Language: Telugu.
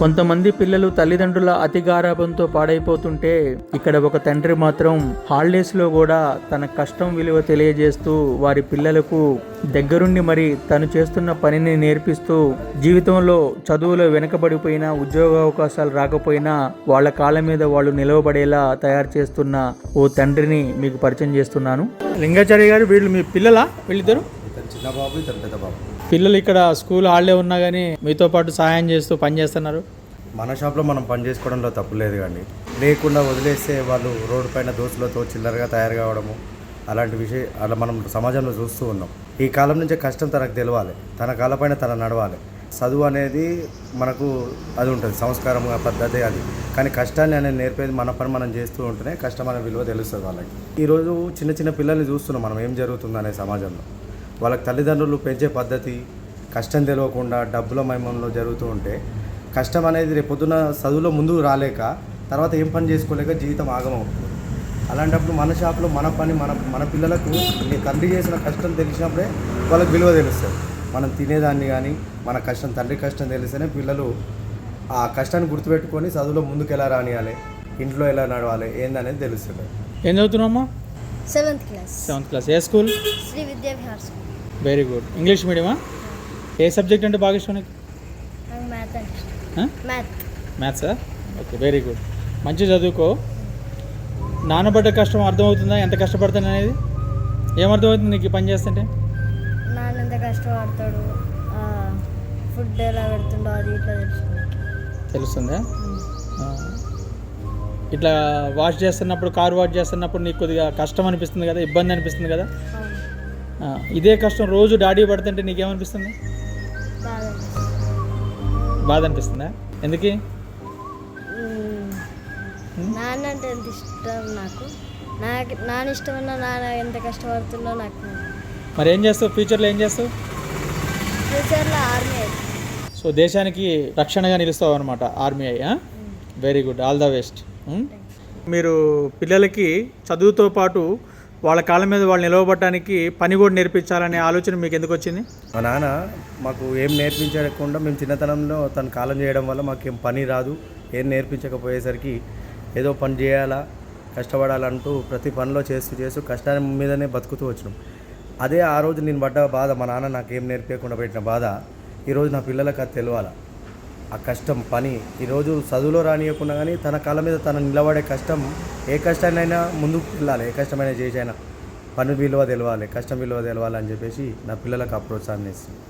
కొంతమంది పిల్లలు తల్లిదండ్రుల అతిగారాభంతో పాడైపోతుంటే ఇక్కడ ఒక తండ్రి మాత్రం హాలిడేస్లో కూడా తన కష్టం విలువ తెలియజేస్తూ వారి పిల్లలకు దగ్గరుండి మరి తను చేస్తున్న పనిని నేర్పిస్తూ జీవితంలో చదువులో వెనకబడిపోయినా ఉద్యోగ అవకాశాలు రాకపోయినా వాళ్ళ కాళ్ళ మీద వాళ్ళు నిలవబడేలా తయారు చేస్తున్న ఓ తండ్రిని మీకు పరిచయం చేస్తున్నాను. లింగాచార్య గారు వీళ్ళు మీ పిల్లలా? వీళ్ళిద్దరు? చిన్న బాబు పెద్ద బాబు పిల్లలు ఇక్కడ స్కూల్ హాలిడే ఉన్నా కానీ మీతో పాటు సహాయం చేస్తూ పనిచేస్తున్నారు మన షాప్లో మనం పని చేసుకోవడంలో తప్పు లేదు కానీ లేకుండా వదిలేస్తే వాళ్ళు రోడ్డు పైన దోస్తులతో చిల్లరగా తయారు కావడము అలాంటి విషయం అలా మనం సమాజంలో చూస్తూ ఉన్నాం. ఈ కాలం నుంచే కష్టం తనకు తెలవాలి. తన కాలపైన తన నడవాలి. చదువు అనేది మనకు అది ఉంటుంది సంస్కారం పద్ధతి అది. కానీ కష్టాన్ని అనేది నేర్పేది మన పని మనం చేస్తూ ఉంటేనే కష్టం అనే విలువ తెలుస్తుంది వాళ్ళకి. ఈరోజు చిన్న చిన్న పిల్లల్ని చూస్తున్నాం మనం ఏం జరుగుతుందనే సమాజంలో. వాళ్ళకి తల్లిదండ్రులు పెంచే పద్ధతి కష్టం తెలియకుండా డబ్బుల మహిమంలో జరుగుతూ ఉంటే కష్టం అనేది రేపొద్దున చదువులో ముందుకు రాలేక తర్వాత ఏం పని చేసుకోలేక జీవితం ఆగమవుతుంది. అలాంటప్పుడు మన షాప్లో మన పని మన మన పిల్లలకు నీ తండ్రి చేసిన కష్టం తెలిసినప్పుడే వాళ్ళకి విలువ తెలుస్తుంది. మనం తినేదాన్ని కానీ మన కష్టం తండ్రి కష్టం తెలిస్తేనే పిల్లలు ఆ కష్టాన్ని గుర్తుపెట్టుకొని చదువులో ముందుకు ఎలా రానియాలి ఇంట్లో ఎలా నడవాలి ఏందనేది తెలుస్తుంది. ఏం చదువుతున్నామా సెవెంత్ క్లాస్ సెవెంత్ క్లాస్ ఏ school? Shri Vidya Vihar school. Very good English మీడియమా ఏ సబ్జెక్ట్ అంటే బాగా ఇష్టం నీకు? మ్యాథ్సా ఓకే వెరీ గుడ్ మంచి చదువుకో. నానబడ్డ కష్టం అర్థమవుతుందా? ఎంత కష్టపడతాను అనేది? ఏమర్థమవుతుంది నీకు పని చేస్తుంటే? నాన్న ఎంత కష్టపడతాడు ఫుడ్ ఎలా పెడుతుండో అది ఇట్లా తెలుస్తుంది. ఇట్లా వాష్ చేస్తున్నప్పుడు కారు వాష్ చేస్తున్నప్పుడు నీకు కొద్దిగా కష్టం అనిపిస్తుంది కదా? ఇబ్బంది అనిపిస్తుంది కదా? ఇదే కష్టం రోజు డాడీ పడుతుంటే నీకేమనిపిస్తుంది. బాధ అనిపిస్తుందా ఎందుకు. నాన్న అంటే ఎంత ఇష్టం నాకు? నాకు నాన్న ఇష్టమన్నా నాన్న ఎంత కష్టపడుతుందో నాకు మరి ఏం చేస్తావు? ఫ్యూచర్లో ఏం చేస్తావు? ఫ్యూచర్లో ఆర్మీ సో దేశానికి రక్షణగా నిలుస్తావు అనమాట ఆర్మీ అయ్యా very good all the best మీరు పిల్లలకి చదువుతో పాటు వాళ్ళ కాళ్ళ మీద వాళ్ళు నిలవబడటానికి పని కూడా నేర్పించాలనే ఆలోచన మీకు ఎందుకు వచ్చింది? మా నాన్న మాకు ఏం నేర్పించకుండా మేము చిన్నతనంలో తను కాలం చేయడం వల్ల మాకేం పని రాదు ఏం నేర్పించకపోయేసరికి ఏదో పని చేయాలా కష్టపడాలంటూ ప్రతి పనిలో చేస్తూ చేస్తూ కష్టాన్ని మీదనే బతుకుతూ వచ్చినాం. అదే ఆ రోజు నేను పడ్డ బాధ మా నాన్న నాకు ఏం నేర్పించకుండా పెట్టిన బాధ ఈరోజు నా పిల్లలకు అది తెలియాలా ఆ కష్టం పని. ఈరోజు చదువులో రానియకుండా కానీ తన కాళ్ళ మీద తన నిలబడే కష్టం ఏ కష్టాన్నైనా ముందుకు వెళ్ళాలి. ఏ కష్టమైనా చేసైనా పని విలువ తెలవాలి కష్టం విలువ తెలవాలి అని చెప్పేసి నా పిల్లలకు ఆ ప్రోత్సాహం ఇస్తుంది